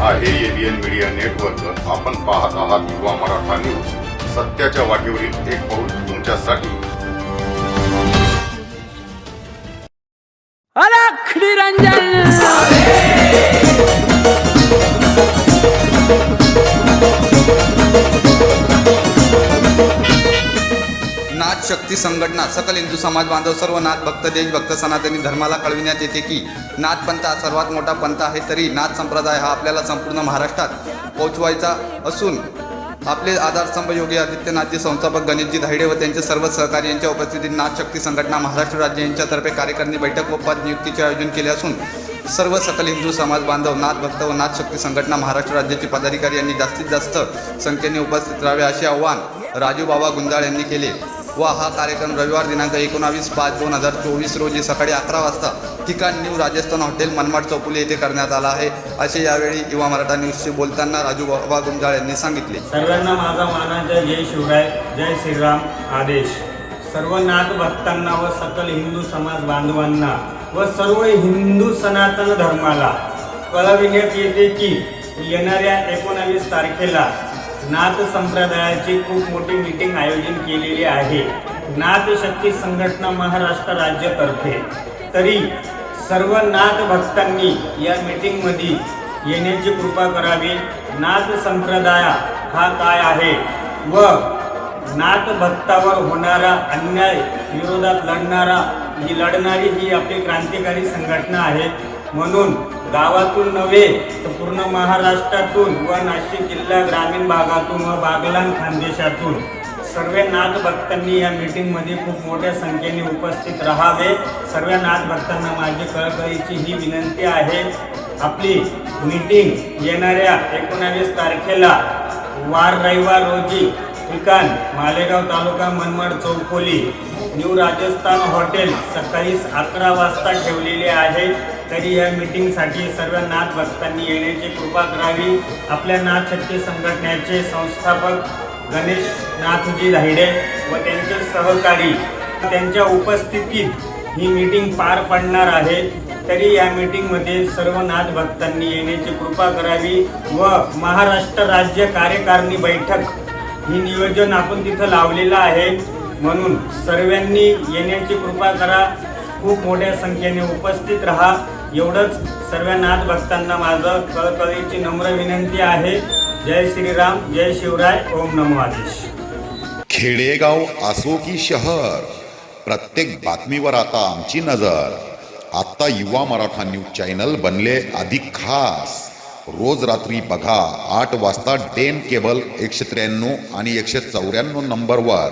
आहे ABN media network आपण पाहत आहात युवा मराठा न्यूज सत्याच्या वाटेवरील एक पाऊल तुमच्यासाठी. रंजन शक्ती संघटना सकल हिंदू समाज बांधव सर्व नाथ भक्त देशभक्त सनातनी धर्माला कळविण्यात येते की नाथ पंथ हा सर्वात मोठा पंथ आहे तरी नाथ संप्रदाय हा आपल्याला संपूर्ण महाराष्ट्रात पोहोचवायचा असून आपले आधारस्तंभ योगी आदित्यनाथजी संस्थापक गणेशजी धायडे व त्यांचे सर्व सहकारी यांच्या उपस्थितीत नाथ शक्ती संघटना महाराष्ट्र राज्य यांच्यातर्फे कार्यकारिणी बैठक व पद नियुक्तीचे आयोजन केले असून सर्व सकल हिंदू समाज बांधव नाथ भक्त व नाथ शक्ती संघटना महाराष्ट्र राज्याचे पदाधिकारी यांनी जास्तीत जास्त संख्येने उपस्थित राहावे असे आवाहन राजू बाबा गुंजाळ यांनी केले. वा हा कार्यक्रम रविवार दिनांक एकोणावीस पाच दोन हजार चोवीस रोजी सकाळी अकरा वाजता ठिकाण न्यू राजस्थान हॉटेल मनमाड चौफुली येथे करण्यात आला आहे. असे यावेळी युवा मराठा न्यूजशी बोलताना राजू बाबा गुंजाळ यांनी सांगितले. सर्वांना माझा मानाचा जय शिवराय जय श्रीराम आदेश. सर्व नाथ भक्तांना व सकल हिंदू समाज बांधवांना व सर्व हिंदू सनातन धर्माला कळविण्यात येते की येणाऱ्या एकोणावीस तारखेला नाथ संप्रदायाची खूप मोठी मीटिंग आयोजन केलेली आहे. नाथ शक्ती संघटना महाराष्ट्र राज्यातर्फे. तरी सर्व नाथ भक्तांनी या मीटिंगमध्ये येण्याची कृपा करावी. नाथ संप्रदाय हा काय आहे? व नाथ भक्तावर होणारा अन्याय विरोधात लढणारा ही लढणारी ही आपली क्रांतिकारी संघटना आहे. म्हणून गावातून नव्हे तर पूर्ण महाराष्ट्रातून व नाशिक जिल्हा ग्रामीण भागातून व बागलान खानदेशातून. सर्व नाथभक्तांनी या मीटिंगमध्ये खूप मोठ्या संख्येने उपस्थित राहावे. सर्व नाथभक्तांना माझी कळकळीची ही विनंती आहे. आपली मीटिंग येणाऱ्या एकोणावीस तारखेला वार रविवार रोजी ठिकाण मालेगाव तालुका मनमाड चौकोली न्यू राजस्थान हॉटेल सकाळी अकरा वाजता ठेवलेले आहे. तरी या मीटिंगसाठी सर्व नाथ भक्तांनी येण्याची कृपा करावी. आपल्या नाथ शक्ती संघटनेचे संस्थापक गणेश नाथजी धायडे व त्यांचे सहकारी त्यांच्या उपस्थितीत ही मीटिंग पार पडणार आहे. तरी या मीटिंगमध्ये सर्व नाथ भक्तांनी येण्याची कृपा करावी व महाराष्ट्र राज्य कार्यकारिणी बैठक ही नियोजन आपण तिथं लावलेलं आहे. म्हणून सर्वांनी येण्याची कृपा करा. खूप मोठ्या संख्येने उपस्थित राहा. एवढंच सर्व नाथ भक्तांना माझं कळकळीची नम्र विनंती आहे. जय श्रीराम जय शिवराय ओम नमो आदेश. खेडेगाव असो की शहर. प्रत्येक बातमीवर आता आमची नजर. आत्ता युवा मराठा न्यूज चॅनल बनले अधिक खास. रोज रात्री बघा आठ वाजता डेन केबल एकशे त्र्याण्णव आणि एकशे चौऱ्याण्णव नंबरवर.